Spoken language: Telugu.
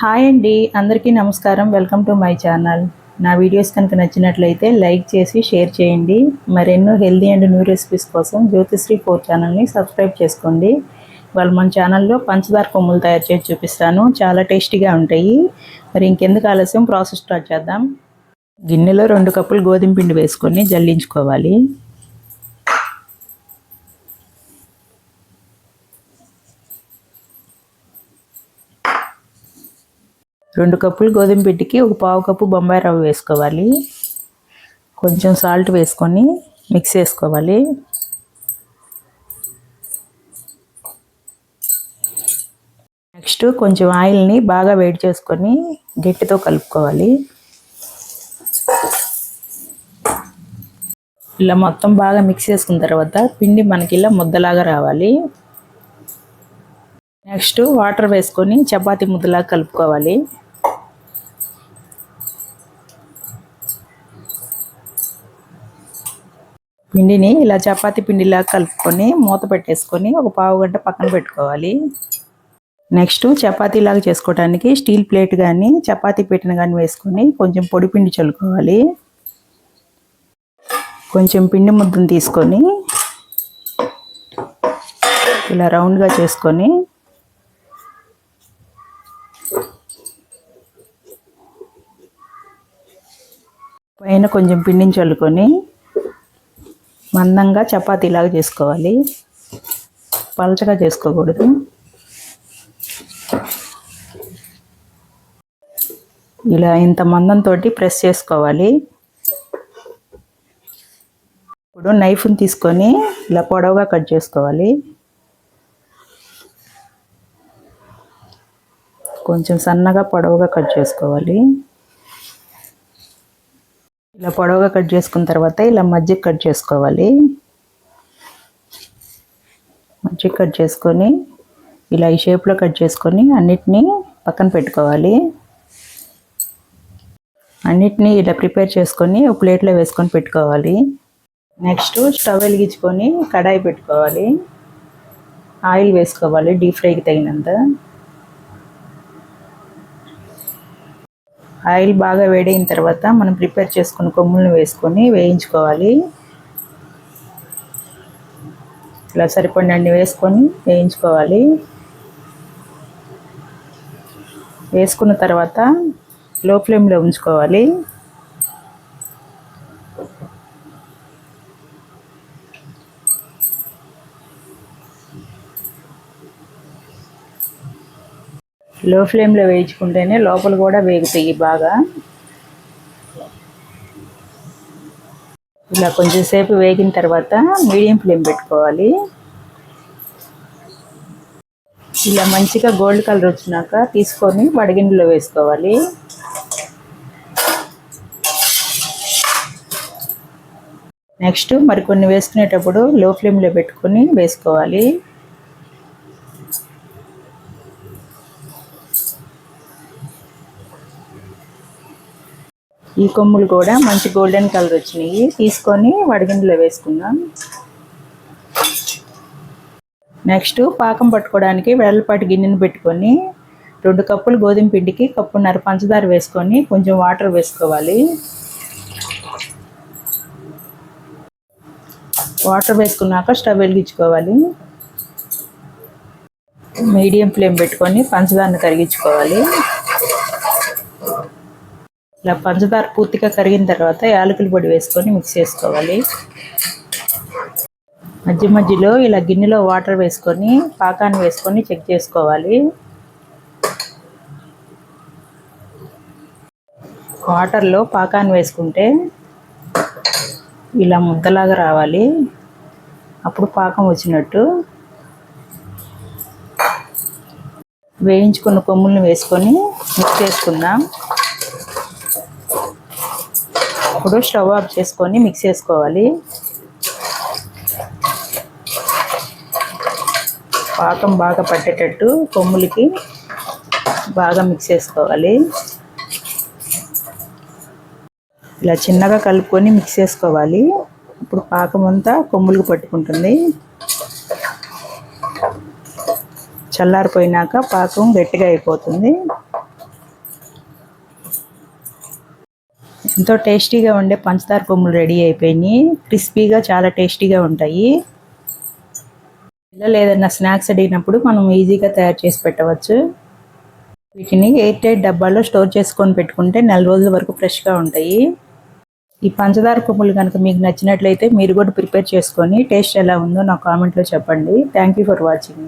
హాయ్ అండి అందరికీ నమస్కారం. Welcome to my channel. నా వీడియోస్ కనుక నచ్చినట్లయితే లైక్ చేసి షేర్ చేయండి. మరెన్నో హెల్దీ అండ్ న్యూ రెసిపీస్ కోసం జ్యోతిశ్రీ ఫోర్ ఛానల్ని సబ్స్క్రైబ్ చేసుకోండి. వాళ్ళు మన ఛానల్లో పంచదార కొమ్ములు తయారు చేసి చూపిస్తాను. చాలా టేస్టీగా ఉంటాయి. మరి ఇంకెందుకు ఆలస్యం? ప్రాసెస్ స్టార్ట్ చేద్దాం. గిన్నెలో రెండు కప్పులు గోధుమ పిండి వేసుకొని జల్లించుకోవాలి. రెండు కప్పులు గోధుమ పిండికి ఒక పావు కప్పు బొంబాయి రవ్వ వేసుకోవాలి. కొంచెం సాల్ట్ వేసుకొని మిక్స్ చేసుకోవాలి. నెక్స్ట్ కొంచెం ఆయిల్ని బాగా వేడి చేసుకొని గట్టితో కలుపుకోవాలి. ఇలా మొత్తం బాగా మిక్స్ చేసుకున్న తర్వాత పిండి మనకి ఇలా ముద్దలాగా రావాలి. నెక్స్ట్ వాటర్ వేసుకొని చపాతీ ముద్దలాగా కలుపుకోవాలి. పిండిని ఇలా చపాతి పిండిలా కలుపుకొని మూత పెట్టేసుకొని ఒక పావు గంట పక్కన పెట్టుకోవాలి. నెక్స్ట్ చపాతీలాగా చేసుకోవడానికి స్టీల్ ప్లేట్ కానీ చపాతీ పెట్టిన కానీ వేసుకొని కొంచెం పొడి పిండి చల్లుకోవాలి. కొంచెం పిండి ముద్దను తీసుకొని ఇలా రౌండ్గా చేసుకొని పైన కొంచెం పిండిని చల్లుకొని మందంగా చపాతీలాగా చేసుకోవాలి. పలచగా చేసుకోకూడదు. ఇలా ఇంత మందంతో ప్రెస్ చేసుకోవాలి. ఇప్పుడు నైఫ్ని తీసుకొని ఇలా పొడవుగా కట్ చేసుకోవాలి. కొంచెం సన్నగా పొడవుగా కట్ చేసుకోవాలి. ఇలా పొడవుగా కట్ చేసుకున్న తర్వాత ఇలా మజ్జిగ కట్ చేసుకోవాలి. మజ్జిగ కట్ చేసుకొని ఇలా ఈ షేప్లో కట్ చేసుకొని అన్నిటినీ పక్కన పెట్టుకోవాలి. అన్నిటినీ ఇలా ప్రిపేర్ చేసుకొని ఒక ప్లేట్లో వేసుకొని పెట్టుకోవాలి. నెక్స్ట్ స్టవ్ వెలిగించుకొని కడాయి పెట్టుకోవాలి. ఆయిల్ వేసుకోవాలి డీప్ ఫ్రైకి తగినంత. ఆయిల్ బాగా వేడైన తర్వాత మనం ప్రిపేర్ చేసుకున్న కొమ్ములను వేసుకొని వేయించుకోవాలి. ఇలా సరిపడినన్ని వేసుకొని వేయించుకోవాలి. వేసుకున్న తర్వాత లో ఫ్లేమ్లో ఉంచుకోవాలి. లో ఫ్లేమ్లో వేయించుకుంటేనే లోపల కూడా వేగుతాయి బాగా. ఇలా కొంచెం సేపు వేగిన తర్వాత మీడియం ఫ్లేమ్ పెట్టుకోవాలి. ఇలా మంచిగా గోల్డ్ కలర్ వచ్చినాక తీసుకొని వడగిండిలో వేసుకోవాలి. నెక్స్ట్ మరికొన్ని వేసుకునేటప్పుడు లో ఫ్లేమ్లో పెట్టుకొని వేసుకోవాలి. ఈ కొమ్ములు కూడా మంచి గోల్డెన్ కలర్ వచ్చినాయి. తీసుకొని వడగిండిలో వేసుకుందాం. నెక్స్ట్ పాకం పట్టుకోవడానికి వెడల్పాటి గిన్నెను పెట్టుకొని రెండు కప్పులు గోధుమ పిండికి కప్పున్నర పంచదార వేసుకొని కొంచెం వాటర్ వేసుకోవాలి. వాటర్ వేసుకున్నాక స్టవ్ వెలిగించుకోవాలి. మీడియం ఫ్లేమ్ పెట్టుకొని పంచదారను కరిగించుకోవాలి. ఇలా పంచదార పూర్తిగా కరిగిన తర్వాత యాలకుల పొడి వేసుకొని మిక్స్ చేసుకోవాలి. మధ్య మధ్యలో ఇలా గిన్నెలో వాటర్ వేసుకొని పాకాన్ని వేసుకొని చెక్ చేసుకోవాలి. వాటర్లో పాకాన్ని వేసుకుంటే ఇలా ముద్దలాగా రావాలి. అప్పుడు పాకం వచ్చినట్టు. వేయించుకున్న కొమ్ములను వేసుకొని మిక్స్ చేసుకుందాం. ఇప్పుడు స్టవ్ ఆఫ్ చేసుకొని మిక్స్ చేసుకోవాలి. పాకం బాగా పట్టేటట్టు కొమ్ములకి బాగా మిక్స్ చేసుకోవాలి. ఇలా చిన్నగా కలుపుకొని మిక్స్ చేసుకోవాలి. ఇప్పుడు పాకం అంతా కొమ్ములకు పట్టుకుంటుంది. చల్లారిపోయినాక పాకం గట్టిగా అయిపోతుంది. ఎంతో టేస్టీగా ఉండే పంచదార కొమ్ములు రెడీ అయిపోయినాయి. క్రిస్పీగా చాలా టేస్టీగా ఉంటాయి. పిల్లలు ఏదైనా స్నాక్స్ అడిగినప్పుడు మనం ఈజీగా తయారు చేసి పెట్టవచ్చు. వీటిని ఎయిర్ టైట్ డబ్బాల్లో స్టోర్ చేసుకొని పెట్టుకుంటే నెల రోజుల వరకు ఫ్రెష్గా ఉంటాయి. ఈ పంచదార కొమ్ములు కనుక మీకు నచ్చినట్లయితే మీరు కూడా ప్రిపేర్ చేసుకొని టేస్ట్ ఎలా ఉందో నా కామెంట్లో చెప్పండి. Thank you for watching